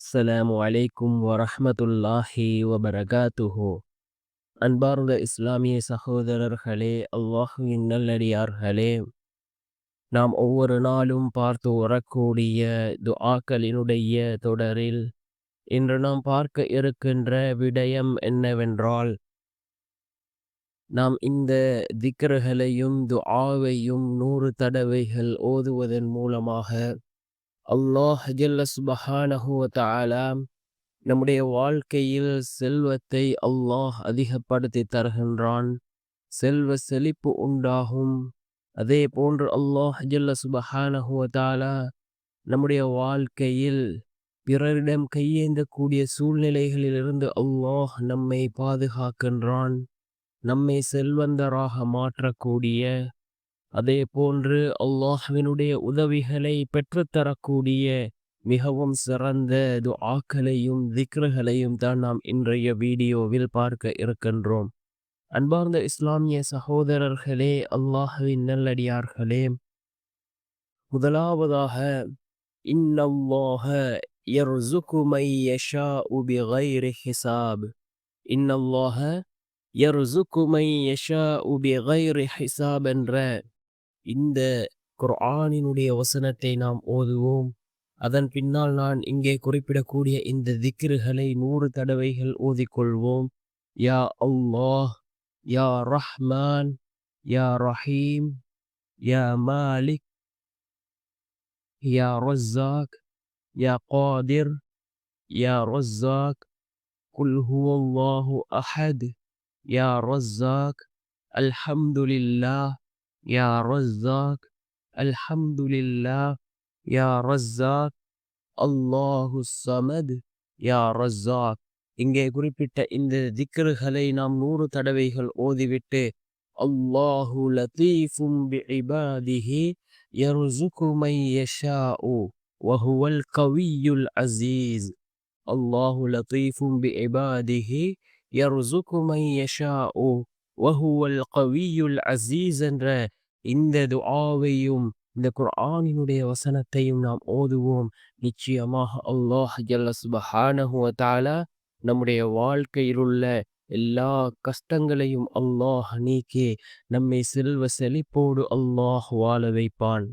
அஸ்ஸலாமு அலைக்கும் வரஹ்மத்துல்லாஹி வபரகாத்துஹு. அன்பார்ந்த இஸ்லாமிய சகோதரர்களே அல்லாஹுவின் நல்லடியார்களே நாம் ஒவ்வொரு நாளும் பார்த்து வரக்கூடிய துஆக்களினுடைய தொடரில் இன்று நாம் பார்க்க இருக்கின்ற விடயம் என்னவென்றால் நாம் இந்த திக்கர்களையும் துஆவையும் நூறு தடவைகள் ஓதுவதன் மூலமாக அல்லாஹ் ஜல்ல சுபஹானஹு நம்முடைய வாழ்க்கையில் செல்வத்தை அல்லாஹ் அதிகப்படுத்தி தருகின்றான். செல்வ செழிப்பு உண்டாகும். அதே போன்று அல்லாஹ் ஜல்ல சுபஹானஹு நம்முடைய வாழ்க்கையில் பிறரிடம் கையேந்தக்கூடிய சூழ்நிலைகளிலிருந்து அல்லாஹ் நம்மை பாதுகாக்கின்றான். நம்மை செல்வந்தராக மாற்றக்கூடிய அதே போன்று அல்லாஹ்வினுடைய உதவிகளை பெற்றுத்தரக்கூடிய மிகவும் சிறந்த துஆக்களையும் திக்ருகளையும் தான் நாம் இன்றைய வீடியோவில் பார்க்க இருக்கின்றோம். அன்பார்ந்த இஸ்லாமிய சகோதரர்களே அல்லாஹ்வின் நல்லடியார்களே முதலாவதாக இன்னல்லாஹ யர்சுகு மை யஷாஉ பிகைரி ஹிசாப். இன்னல்லாஹ யர்சுகு மை யஷாஉ பிகைரி ஹிசாப் என்ற இந்த குர்ஆனினுடைய வசனத்தை நாம் ஓதுவோம் அதன் பின்னால் நான் இங்கே குறிப்பிடக்கூடிய இந்த திக்ருகளை நூறு தடவைகள் ஓதிக்கொள்வோம் யா அல்லாஹ் யா ரஹ்மான் யா ரஹீம் யா மாலிக் யா ரஸாக் யா காதிர் யா ரஸாக் குல் ஹுவல்லாஹு அஹத் யா ரஸாக் அல்ஹம்துலில்லாஹ் யா ரஸாக் அல்ஹம்துலில்லாஹ் யா ரஸாக் அல்லாஹு சமத் யா ரஸாக் இங்கே குறிப்பிட்ட இந்த திக்ருகளை நாம் நூறு தடவைகள் ஓதிவிட்டு அல்லாஹு லத்தீஃபும் பிஇபாதிஹி யர்சுகு மை யஷாஉ வஹுவல் கவியுல் அசீஸ் அல்லாஹு லத்தீஃபும் பிஇபாதிஹி யர்சுகு மை யஷாஉ வஹுவல் கவியுல் அசீஸ் என்ற இந்த துஆவையும் இந்த குர்ஆனினுடைய வசனத்தையும் நாம் ஓதுவோம். நிச்சயமாக அல்லாஹ் ஜல்ல நம்முடைய வாழ்க்கையில் உள்ள எல்லா கஷ்டங்களையும் அல்லாஹ் நீக்கி நம்மை செல்வ செழிப்போடு அல்லாஹ் வாழ வைப்பான்.